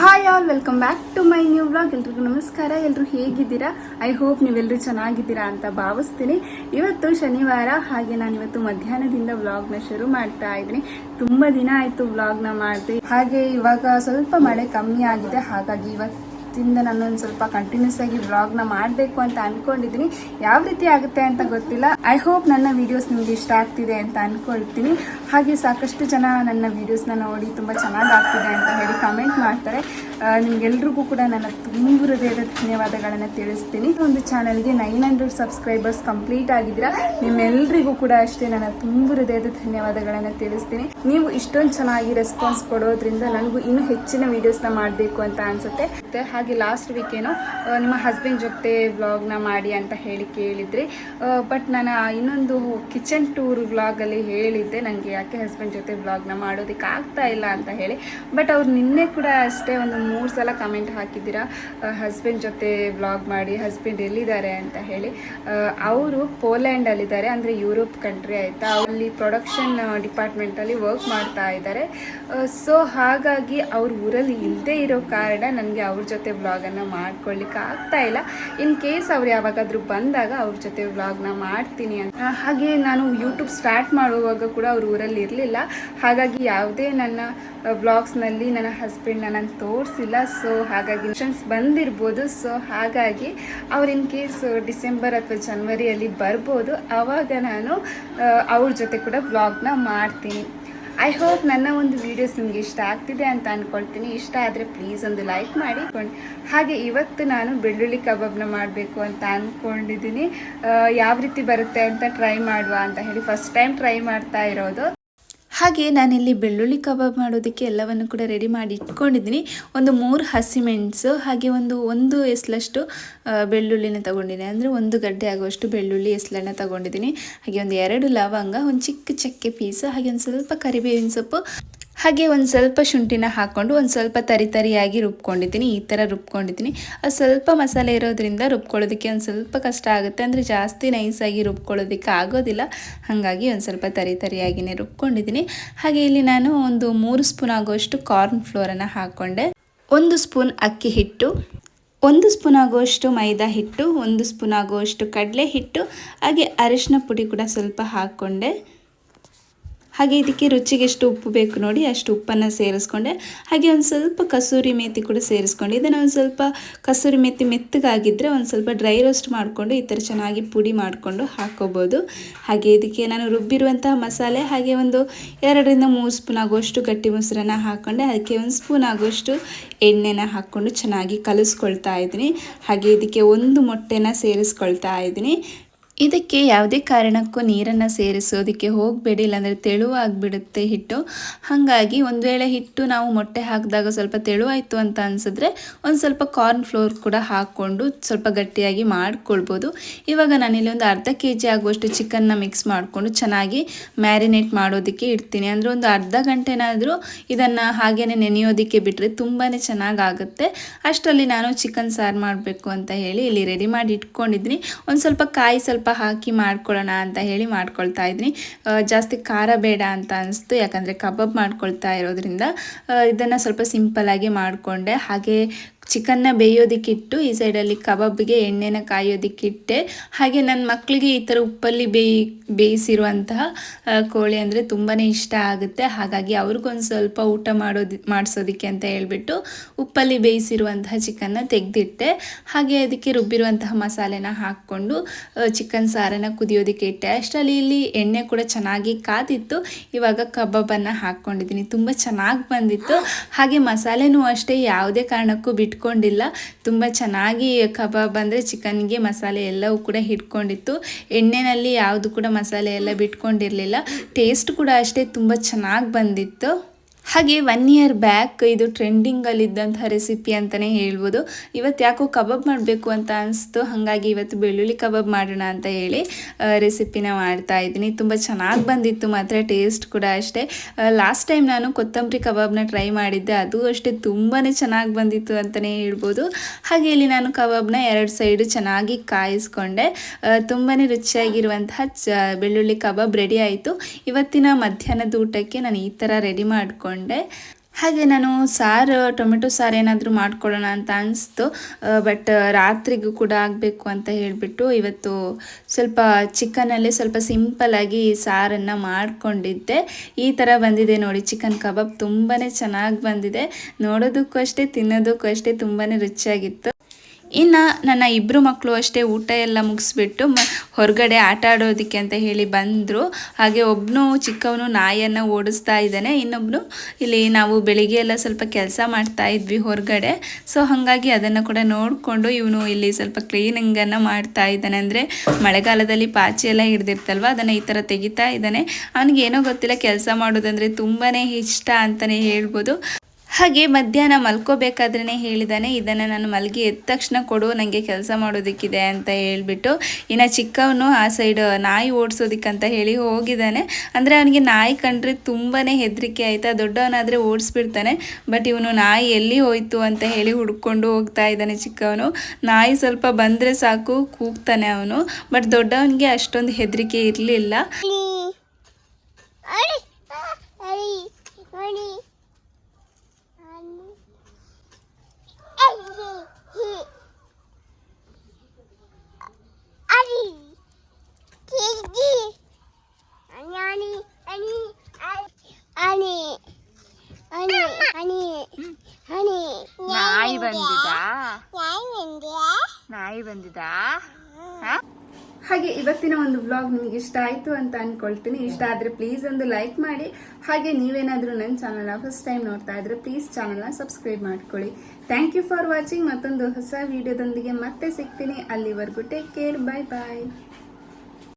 Hi all welcome back to my new blog ಎಲ್ರಿಗೂ ನಮಸ್ಕಾರ. ಎಲ್ಲರೂ ಹೇಗಿದ್ದೀರಾ? ಐ ಹೋಪ್ ನೀವೆಲ್ಲರೂ ಚೆನ್ನಾಗಿದ್ದೀರಾ ಅಂತ ಭಾವಿಸ್ತೀನಿ. ಇವತ್ತು ಶನಿವಾರ, ಹಾಗೆ ನಾನು ಇವತ್ತು ಮಧ್ಯಾಹ್ನದಿಂದ ವ್ಲಾಗ್ನ ಶುರು ಮಾಡ್ತಾ ಇದ್ದೀನಿ. ತುಂಬ ದಿನ ಆಯಿತು ವ್ಲಾಗ್ನ ಮಾಡಿದೆ. ಹಾಗೆ ಇವಾಗ ಸ್ವಲ್ಪ ಮಳೆ ಕಮ್ಮಿ ಆಗಿದೆ. ಹಾಗಾಗಿ ಇವತ್ತಿಂದ ನಾನೊಂದು ಸ್ವಲ್ಪ ಕಂಟಿನ್ಯೂಸ್ ಆಗಿ ವ್ಲಾಗ್ನ ಮಾಡಬೇಕು ಅಂತ ಅನ್ಕೊಂಡಿದ್ದೀನಿ. ಯಾವ ರೀತಿ ಆಗುತ್ತೆ ಅಂತ ಗೊತ್ತಿಲ್ಲ. ಐ ಹೋಪ್ ನನ್ನ ವಿಡಿಯೋಸ್ ನಿಮ್ಗೆ ಇಷ್ಟ ಆಗ್ತಿದೆ ಅಂತ ಅನ್ಕೊಳ್ತೀನಿ. ಹಾಗೆ ಸಾಕಷ್ಟು ಜನ ನನ್ನ ವಿಡಿಯೋಸ್ನ ನೋಡಿ ತುಂಬ ಚೆನ್ನಾಗಿ ಆಗ್ತಿದೆ ಅಂತ ಹೇಳಿ ಕಮೆಂಟ್ ಮಾಡ್ತಾರೆ. ನಿಮ್ಗೆಲ್ರಿಗೂ ಕೂಡ ನನ್ನ ತುಂಬ ಹೃದಯದ ಧನ್ಯವಾದಗಳನ್ನು ತಿಳಿಸ್ತೀನಿ. ಒಂದು ಚಾನಲ್ಗೆ ನೈನ್ ಹಂಡ್ರೆಡ್ ಸಬ್ಸ್ಕ್ರೈಬರ್ಸ್ ಕಂಪ್ಲೀಟ್ ಆಗಿದ್ದೀರಾ? ನಿಮ್ಮೆಲ್ಲರಿಗೂ ಕೂಡ ಅಷ್ಟೇ ನನ್ನ ತುಂಬ ಹೃದಯದ ಧನ್ಯವಾದಗಳನ್ನು ತಿಳಿಸ್ತೀನಿ. ನೀವು ಇಷ್ಟೊಂದು ಚೆನ್ನಾಗಿ ರೆಸ್ಪಾನ್ಸ್ ಕೊಡೋದ್ರಿಂದ ನನಗೂ ಇನ್ನೂ ಹೆಚ್ಚಿನ ವಿಡಿಯೋಸ್ನ ಮಾಡಬೇಕು ಅಂತ ಅನ್ಸುತ್ತೆ. ಮತ್ತೆ ಹಾಗೆ ಲಾಸ್ಟ್ ವೀಕ್ ಏನೋ ನಿಮ್ಮ ಹಸ್ಬೆಂಡ್ ಜೊತೆ ವ್ಲಾಗ್ನ ಮಾಡಿ ಅಂತ ಹೇಳಿ ಕೇಳಿದ್ರಿ. ಬಟ್ ನಾನು ಇನ್ನೊಂದು ಕಿಚನ್ ಟೂರ್ ವ್ಲಾಗಲ್ಲಿ ಹೇಳಿದ್ದೆ. ನನಗೆ ಯಾಕೆ ಹಸ್ಬೆಂಡ್ ಜೊತೆ ವ್ಲಾಗ್ನ ಮಾಡೋದಕ್ಕೆ ಆಗ್ತಾ ಇಲ್ಲ ಅಂತ ಹೇಳಿ. ಬಟ್ ಅವ್ರು ನಿನ್ನೆ ಕೂಡ ಅಷ್ಟೇ ಒಂದು ಮೂರು ಸಲ ಕಮೆಂಟ್ ಹಾಕಿದ್ದೀರಾ? ಹಸ್ಬೆಂಡ್ ಜೊತೆ ವ್ಲಾಗ್ ಮಾಡಿ ಹಸ್ಬೆಂಡ್ ಎಲ್ಲಿದ್ದಾರೆ ಅಂತ ಹೇಳಿ. ಅವರು ಪೋಲ್ಯಾಂಡಲ್ಲಿದ್ದಾರೆ ಅಂದರೆ ಯುರೋಪ್ ಕಂಟ್ರಿ ಆಯಿತಾ? ಅಲ್ಲಿ ಪ್ರೊಡಕ್ಷನ್ ಡಿಪಾರ್ಟ್ಮೆಂಟಲ್ಲಿ ವರ್ಕ್ ಮಾಡ್ತಾ ಇದ್ದಾರೆ. ಸೊ ಹಾಗಾಗಿ ಅವ್ರ ಊರಲ್ಲಿ ಇಲ್ಲದೆ ಇರೋ ಕಾರಣ ನನಗೆ ಅವ್ರ ಜೊತೆ ವ್ಲಾಗನ್ನು ಮಾಡ್ಕೊಳ್ಳಿಕ್ಕೆ ಆಗ್ತಾ ಇಲ್ಲ. ಇನ್ ಕೇಸ್ ಅವ್ರು ಯಾವಾಗಾದರೂ ಬಂದಾಗ ಅವ್ರ ಜೊತೆ ವ್ಲಾಗ್ನ ಮಾಡ್ತೀನಿ ಅಂತ. ಹಾಗೆ ನಾನು ಯೂಟ್ಯೂಬ್ ಸ್ಟಾರ್ಟ್ ಮಾಡುವಾಗ ಕೂಡ ಅವ್ರ ಊರಲ್ಲಿ ಇರಲಿಲ್ಲ. ಹಾಗಾಗಿ ಯಾವುದೇ ನನ್ನ ವ್ಲಾಗ್ಸ್ನಲ್ಲಿ ನನ್ನ ಹಸ್ಬೆಂಡ್ ನಾನು ತೋರಿಸಿಲ್ಲ. ಸೊ ಹಾಗಾಗಿ ಇನ್ಶನ್ಸ್ ಬಂದಿರ್ಬೋದು. ಸೊ ಹಾಗಾಗಿ ಅವ್ರು ಇನ್ ಕೇಸ್ ಡಿಸೆಂಬರ್ ಅಥವಾ ಜನ್ವರಿಯಲ್ಲಿ ಬರ್ಬೋದು ಆವಾಗ ನಾನು ಅವ್ರ ಜೊತೆ ಕೂಡ ವ್ಲಾಗ್ನ ಮಾಡ್ತೀನಿ. ಐ ಹೋಪ್ ನನ್ನ ಒಂದು ವಿಡಿಯೋಸ್ ನಿಮಗೆ ಇಷ್ಟ ಆಗ್ತಿದೆ ಅಂತ ಅನ್ಕೊಳ್ತೀನಿ. ಇಷ್ಟ ಆದರೆ ಪ್ಲೀಸ್ ಒಂದು ಲೈಕ್ ಮಾಡಿ. ಹಾಗೆ ಇವತ್ತು ನಾನು ಬೆಳ್ಳುಳ್ಳಿ ಕಬಾಬ್ನ ಮಾಡಬೇಕು ಅಂತ ಅಂದ್ಕೊಂಡಿದ್ದೀನಿ ಯಾವ ರೀತಿ ಬರುತ್ತೆ ಅಂತ ಟ್ರೈ ಮಾಡುವ ಅಂತ ಹೇಳಿ ಫಸ್ಟ್ ಟೈಮ್ ಟ್ರೈ ಮಾಡ್ತಾ ಇರೋದು. ಹಾಗೆ ನಾನಿಲ್ಲಿ ಬೆಳ್ಳುಳ್ಳಿ ಕಬಾಬ್ ಮಾಡೋದಕ್ಕೆ ಎಲ್ಲವನ್ನು ಕೂಡ ರೆಡಿ ಮಾಡಿ ಇಟ್ಕೊಂಡಿದ್ದೀನಿ. ಒಂದು ಮೂರು ಹಸಿಮೆಣಸು ಹಾಗೆ ಒಂದು ಒಂದು ಎಸ್ಲಷ್ಟು ಬೆಳ್ಳುಳ್ಳಿನ ತಗೊಂಡಿದ್ದೀನಿ ಅಂದರೆ ಒಂದು ಗಡ್ಡೆ ಆಗುವಷ್ಟು ಬೆಳ್ಳುಳ್ಳಿ, ಎಸ್ಲನ್ನು ತಗೊಂಡಿದ್ದೀನಿ. ಹಾಗೆ ಒಂದು ಎರಡು ಲವಂಗ, ಒಂದು ಚಿಕ್ಕ ಚಕ್ಕೆ ಪೀಸು, ಹಾಗೆ ಒಂದು ಸ್ವಲ್ಪ ಕರಿಬೇವಿನ ಸೊಪ್ಪು. ಹಾಗೆ ಒಂದು ಸ್ವಲ್ಪ ಶುಂಠಿನ ಹಾಕ್ಕೊಂಡು ಒಂದು ಸ್ವಲ್ಪ ತರಿ ತರಿಯಾಗಿ ರುಬ್ಕೊಂಡಿದ್ದೀನಿ, ಈ ಥರ ರುಬ್ಕೊಂಡಿದ್ದೀನಿ. ಅದು ಸ್ವಲ್ಪ ಮಸಾಲೆ ಇರೋದ್ರಿಂದ ರುಬ್ಕೊಳ್ಳೋದಕ್ಕೆ ಒಂದು ಸ್ವಲ್ಪ ಕಷ್ಟ ಆಗುತ್ತೆ. ಅಂದರೆ ಜಾಸ್ತಿ ನೈಸಾಗಿ ರುಬ್ಕೊಳ್ಳೋದಕ್ಕೆ ಆಗೋದಿಲ್ಲ. ಹಾಗಾಗಿ ಒಂದು ಸ್ವಲ್ಪ ತರಿ ತರಿಯಾಗಿಯೇ ರುಬ್ಕೊಂಡಿದ್ದೀನಿ. ಹಾಗೆ ಇಲ್ಲಿ ನಾನು ಒಂದು ಮೂರು ಸ್ಪೂನ್ ಆಗುವಷ್ಟು ಕಾರ್ನ್ ಫ್ಲೋರನ್ನು ಹಾಕ್ಕೊಂಡೆ ಒಂದು ಸ್ಪೂನ್ ಅಕ್ಕಿ ಹಿಟ್ಟು, ಒಂದು ಸ್ಪೂನ್ ಆಗುವಷ್ಟು ಮೈದಾ ಹಿಟ್ಟು, ಒಂದು ಸ್ಪೂನ್ ಆಗುವಷ್ಟು ಕಡಲೆ ಹಿಟ್ಟು, ಹಾಗೆ ಅರಿಶಿನ ಪುಡಿ ಕೂಡ ಸ್ವಲ್ಪ ಹಾಕ್ಕೊಂಡೆ ಹಾಗೆ ಇದಕ್ಕೆ ರುಚಿಗೆ ಎಷ್ಟು ಉಪ್ಪು ಬೇಕು ನೋಡಿ ಅಷ್ಟು ಉಪ್ಪನ್ನು ಸೇರಿಸ್ಕೊಂಡೆ. ಹಾಗೆ ಒಂದು ಸ್ವಲ್ಪ ಕಸೂರಿ ಮೇಥಿ ಕೂಡ ಸೇರಿಸ್ಕೊಂಡೆ. ಇದನ್ನು ಒಂದು ಸ್ವಲ್ಪ ಕಸೂರಿ ಮೇಥಿ ಮೆತ್ತಗಾಗಿದ್ದರೆ ಒಂದು ಸ್ವಲ್ಪ ಡ್ರೈ ರೋಸ್ಟ್ ಮಾಡಿಕೊಂಡು ಈ ಥರ ಚೆನ್ನಾಗಿ ಪುಡಿ ಮಾಡಿಕೊಂಡು ಹಾಕ್ಕೋಬೋದು ಹಾಗೆ ಇದಕ್ಕೆ ನಾನು ರುಬ್ಬಿರುವಂತಹ ಮಸಾಲೆ, ಹಾಗೆ ಒಂದು ಎರಡರಿಂದ ಮೂರು ಸ್ಪೂನ್ ಆಗುವಷ್ಟು ಗಟ್ಟಿ ಮೊಸರನ್ನ ಹಾಕ್ಕೊಂಡೆ ಅದಕ್ಕೆ ಒಂದು ಸ್ಪೂನ್ ಆಗುವಷ್ಟು ಎಣ್ಣೆನ ಹಾಕ್ಕೊಂಡು ಚೆನ್ನಾಗಿ ಕಲಿಸ್ಕೊಳ್ತಾ ಇದ್ದೀನಿ. ಹಾಗೆ ಇದಕ್ಕೆ ಒಂದು ಮೊಟ್ಟೆನ ಸೇರಿಸ್ಕೊಳ್ತಾ ಇದ್ದೀನಿ. ಇದಕ್ಕೆ ಯಾವುದೇ ಕಾರಣಕ್ಕೂ ನೀರನ್ನು ಸೇರಿಸೋದಕ್ಕೆ ಹೋಗಬೇಡಿ ಇಲ್ಲಾಂದರೆ ತೆಳುವಾಗಿಬಿಡುತ್ತೆ ಹಿಟ್ಟು. ಹಾಗಾಗಿ ಒಂದು ವೇಳೆ ಹಿಟ್ಟು ನಾವು ಮೊಟ್ಟೆ ಹಾಕಿದಾಗ ಸ್ವಲ್ಪ ತೆಳುವಾಯಿತು ಅಂತ ಅನಿಸಿದ್ರೆ ಒಂದು ಸ್ವಲ್ಪ ಕಾರ್ನ್ ಫ್ಲೋರ್ ಕೂಡ ಹಾಕ್ಕೊಂಡು ಸ್ವಲ್ಪ ಗಟ್ಟಿಯಾಗಿ ಮಾಡ್ಕೊಳ್ಬೋದು. ಇವಾಗ ನಾನಿಲ್ಲಿ ಒಂದು ಅರ್ಧ ಕೆ ಜಿ ಆಗುವಷ್ಟು ಚಿಕನ್ನ ಮಿಕ್ಸ್ ಮಾಡಿಕೊಂಡು ಚೆನ್ನಾಗಿ ಮ್ಯಾರಿನೇಟ್ ಮಾಡೋದಕ್ಕೆ ಇಡ್ತೀನಿ. ಅಂದರೆ ಒಂದು ಅರ್ಧ ಗಂಟೆನಾದರೂ ಇದನ್ನು ಹಾಗೇ ನೆನೆಯೋದಕ್ಕೆ ಬಿಟ್ಟರೆ ತುಂಬಾ ಚೆನ್ನಾಗಾಗುತ್ತೆ. ಅಷ್ಟರಲ್ಲಿ ನಾನು ಚಿಕನ್ ಸಾರು ಮಾಡಬೇಕು ಅಂತ ಹೇಳಿ ಇಲ್ಲಿ ರೆಡಿ ಮಾಡಿ ಇಟ್ಕೊಂಡಿದ್ದೀನಿ. ಒಂದು ಸ್ವಲ್ಪ ಕಾಯಿ ಸ್ವಲ್ಪ ಹಾಕಿ ಮಾಡ್ಕೊಳ್ಳೋಣ ಅಂತ ಹೇಳಿ ಮಾಡ್ಕೊಳ್ತಾ ಇದ್ದೀನಿ. ಜಾಸ್ತಿ ಖಾರ ಬೇಡ ಅಂತ ಅನಿಸ್ತು. ಯಾಕಂದರೆ ಕಬಾಬ್ ಮಾಡ್ಕೊಳ್ತಾ ಇರೋದ್ರಿಂದ ಇದನ್ನು ಸ್ವಲ್ಪ ಸಿಂಪಲ್ಲಾಗಿ ಮಾಡಿಕೊಂಡೆ. ಹಾಗೆ ಚಿಕನ್ನ ಬೇಯೋದಕ್ಕಿಟ್ಟು ಈ ಸೈಡಲ್ಲಿ ಕಬಾಬ್ಗೆ ಎಣ್ಣೆನ ಕಾಯೋದಕ್ಕಿಟ್ಟೆ. ಹಾಗೆ ನನ್ನ ಮಕ್ಕಳಿಗೆ ಈ ಥರ ಉಪ್ಪಲ್ಲಿ ಬೇಯಿ, ಬೇಯಿಸಿರುವಂತಹ ಕೋಳಿ ಅಂದರೆ ತುಂಬಾ ಇಷ್ಟ ಆಗುತ್ತೆ. ಹಾಗಾಗಿ ಅವ್ರಿಗೊಂದು ಸ್ವಲ್ಪ ಊಟ ಮಾಡೋದು, ಮಾಡಿಸೋದಕ್ಕೆ ಅಂತ ಹೇಳಿಬಿಟ್ಟು ಉಪ್ಪಲ್ಲಿ ಬೇಯಿಸಿರುವಂತಹ ಚಿಕನ್ನ ತೆಗೆದಿಟ್ಟೆ. ಹಾಗೆ ಅದಕ್ಕೆ ರುಬ್ಬಿರುವಂತಹ ಮಸಾಲೆನ ಹಾಕ್ಕೊಂಡು ಚಿಕನ್ ಸಾರನ್ನ ಕುದಿಯೋದಕ್ಕೆ ಇಟ್ಟೆ. ಅಷ್ಟರಲ್ಲಿ ಇಲ್ಲಿ ಎಣ್ಣೆ ಕೂಡ ಚೆನ್ನಾಗಿ ಕಾದಿತ್ತು. ಇವಾಗ ಕಬಾಬನ್ನು ಹಾಕ್ಕೊಂಡಿದ್ದೀನಿ. ತುಂಬ ಚೆನ್ನಾಗಿ ಬಂದಿತ್ತು. ಹಾಗೆ ಮಸಾಲೆನೂ ಅಷ್ಟೇ, ಯಾವುದೇ ಕಾರಣಕ್ಕೂ ಬಿಟ್ಕೊಂಡಿಲ್ಲ ತುಂಬ ಚೆನ್ನಾಗಿ ಕಬಾಬ್ ಅಂದರೆ ಚಿಕನ್ಗೆ ಮಸಾಲೆ ಎಲ್ಲವೂ ಕೂಡ ಹಿಡ್ಕೊಂಡಿತ್ತು. ಎಣ್ಣೆನಲ್ಲಿ ಯಾವುದು ಕೂಡ ಮಸಾಲೆ ಎಲ್ಲ ಬಿಟ್ಕೊಂಡಿರಲಿಲ್ಲ. ಟೇಸ್ಟ್ ಕೂಡ ಅಷ್ಟೇ ತುಂಬ ಚೆನ್ನಾಗಿ ಬಂದಿತ್ತು. ಹಾಗೆ ಒನ್ ಇಯರ್ ಬ್ಯಾಕ್ ಇದು ಟ್ರೆಂಡಿಂಗಲ್ಲಿದ್ದಂಥ ರೆಸಿಪಿ ಅಂತಲೇ ಹೇಳ್ಬೋದು. ಇವತ್ತು ಯಾಕೋ ಕಬಾಬ್ ಮಾಡಬೇಕು ಅಂತ ಅನಿಸ್ತು, ಹಾಗಾಗಿ ಇವತ್ತು ಬೆಳ್ಳುಳ್ಳಿ ಕಬಾಬ್ ಮಾಡೋಣ ಅಂತ ಹೇಳಿ ರೆಸಿಪಿನ ಮಾಡ್ತಾ ಇದ್ದೀನಿ. ತುಂಬ ಚೆನ್ನಾಗಿ ಬಂದಿತ್ತು, ಮಾತ್ರ ಟೇಸ್ಟ್ ಕೂಡ ಅಷ್ಟೇ. ಲಾಸ್ಟ್ ಟೈಮ್ ನಾನು ಕೊತ್ತಂಬರಿ ಕಬಾಬ್ನ ಟ್ರೈ ಮಾಡಿದ್ದೆ, ಅದು ಅಷ್ಟೇ ತುಂಬಾ ಚೆನ್ನಾಗಿ ಬಂದಿತ್ತು ಅಂತಲೇ ಹೇಳ್ಬೋದು. ಹಾಗೆ ಇಲ್ಲಿ ನಾನು ಕಬಾಬ್ನ ಎರಡು ಸೈಡು ಚೆನ್ನಾಗಿ ಕಾಯಿಸ್ಕೊಂಡೆ. ತುಂಬಾ ರುಚಿಯಾಗಿರುವಂತಹ ಬೆಳ್ಳುಳ್ಳಿ ಕಬಾಬ್ ರೆಡಿ ಆಯಿತು. ಇವತ್ತಿನ ಮಧ್ಯಾಹ್ನದ ಊಟಕ್ಕೆ ನಾನು ಈ ಥರ ರೆಡಿ ಮಾಡಿಕೊಂಡೆ. ಹಾಗೆ ನಾನು ಸಾರು, ಟೊಮೆಟೊ ಸಾರು ಏನಾದರೂ ಮಾಡ್ಕೊಳ್ಳೋಣ ಅಂತ ಅನಿಸ್ತು. ಬಟ್ ರಾತ್ರಿಗೂ ಕೂಡ ಆಗಬೇಕು ಅಂತ ಹೇಳಿಬಿಟ್ಟು ಇವತ್ತು ಸ್ವಲ್ಪ ಚಿಕನಲ್ಲಿ ಸ್ವಲ್ಪ ಸಿಂಪಲಾಗಿ ಸಾರನ್ನು ಮಾಡಿಕೊಂಡಿದ್ದೆ. ಈ ಥರ ಬಂದಿದೆ ನೋಡಿ, ಚಿಕನ್ ಕಬಾಬ್ ತುಂಬಾ ಚೆನ್ನಾಗಿ ಬಂದಿದೆ. ನೋಡೋದಕ್ಕೂ ಅಷ್ಟೇ, ತಿನ್ನೋದಕ್ಕೂ ಅಷ್ಟೇ ತುಂಬಾ ರುಚಿಯಾಗಿತ್ತು. ಇನ್ನು ನನ್ನ ಇಬ್ಬರು ಮಕ್ಕಳು ಅಷ್ಟೇ ಊಟ ಎಲ್ಲ ಮುಗಿಸ್ಬಿಟ್ಟು ಮ ಹೊರಗಡೆ ಆಟ ಆಡೋದಕ್ಕೆ ಅಂತ ಹೇಳಿ ಬಂದರು. ಹಾಗೆ ಒಬ್ಬನು ಚಿಕ್ಕವನು ನಾಯಿಯನ್ನು ಓಡಿಸ್ತಾ ಇದ್ದಾನೆ ಇನ್ನೊಬ್ಬನು ಇಲ್ಲಿ ನಾವು ಬೆಳಿಗ್ಗೆ ಎಲ್ಲ ಸ್ವಲ್ಪ ಕೆಲಸ ಮಾಡ್ತಾ ಇದ್ವಿ ಹೊರಗಡೆ. ಸೊ ಹಾಗಾಗಿ ಅದನ್ನು ಕೂಡ ನೋಡಿಕೊಂಡು ಇವನು ಇಲ್ಲಿ ಸ್ವಲ್ಪ ಕ್ಲೀನಿಂಗನ್ನು ಮಾಡ್ತಾ ಇದ್ದಾನೆ. ಅಂದರೆ ಮಳೆಗಾಲದಲ್ಲಿ ಪಾಚಿ ಎಲ್ಲ ಹಿಡ್ದಿರ್ತಲ್ವ, ಅದನ್ನು ಈ ಥರ ತೆಗಿತಾ ಇದ್ದಾನೆ. ಅವನಿಗೆ ಏನೋ ಗೊತ್ತಿಲ್ಲ, ಕೆಲಸ ಮಾಡೋದಂದರೆ ತುಂಬಾ ಇಷ್ಟ ಅಂತಲೇ ಹೇಳ್ಬೋದು. ಹಾಗೆ ಮಧ್ಯಾಹ್ನ ಮಲ್ಕೋಬೇಕಾದ್ರೇ ಹೇಳಿದ್ದಾನೆ ಇದನ್ನು ನಾನು ಮಲಗಿ ಎದ್ದ ತಕ್ಷಣ ಕೊಡು ನನಗೆ ಕೆಲಸ ಮಾಡೋದಕ್ಕಿದೆ ಅಂತ ಹೇಳಿಬಿಟ್ಟು ಇನ್ನು ಚಿಕ್ಕವನು ಆ ಸೈಡ್ ನಾಯಿ ಓಡಿಸೋದಕ್ಕಂತ ಹೇಳಿ ಹೋಗಿದ್ದಾನೆ ಅಂದರೆ ಅವನಿಗೆ ನಾಯಿ ಕಂಡ್ರೆ ತುಂಬಾ ಹೆದರಿಕೆ ಆಯಿತಾ ದೊಡ್ಡವನಾದರೆ ಓಡಿಸ್ಬಿಡ್ತಾನೆ ಬಟ್ ಇವನು ನಾಯಿ ಎಲ್ಲಿ ಹೋಯಿತು ಅಂತ ಹೇಳಿ ಹುಡ್ಕೊಂಡು ಹೋಗ್ತಾ ಇದ್ದಾನೆ ಚಿಕ್ಕವನು ನಾಯಿ ಸ್ವಲ್ಪ ಬಂದರೆ ಸಾಕು ಕೂಗ್ತಾನೆ ಅವನು ಬಟ್ ದೊಡ್ಡವನಿಗೆ ಅಷ್ಟೊಂದು ಹೆದರಿಕೆ ಇರಲಿಲ್ಲ ಬಂದಿದಾ? ಹಾಗೆ ಇವತ್ತಿನ ಒಂದು ವ್ಲಾಗ್ ನಿಮಗೆ ಇಷ್ಟ ಆಯಿತು ಅಂತ ಅನ್ಕೊಳ್ತೀನಿ. ಇಷ್ಟ ಆದರೆ ಪ್ಲೀಸ್ ಒಂದು ಲೈಕ್ ಮಾಡಿ. ಹಾಗೆ ನೀವೇನಾದರೂ ನನ್ನ ಚಾನಲ್ನ ಫಸ್ಟ್ ಟೈಮ್ ನೋಡ್ತಾ ಇದ್ರೆ ಪ್ಲೀಸ್ ಚಾನಲ್ನ ಸಬ್ಸ್ಕ್ರೈಬ್ ಮಾಡ್ಕೊಳ್ಳಿ. ಥ್ಯಾಂಕ್ ಯು ಫಾರ್ ವಾಚಿಂಗ್ ಮತ್ತೊಂದು ಹೊಸ ವಿಡಿಯೋದೊಂದಿಗೆ ಮತ್ತೆ ಸಿಗ್ತೀನಿ. ಅಲ್ಲಿವರೆಗೂ ಟೇಕ್ ಕೇರ್ ಬಾಯ್ ಬಾಯ್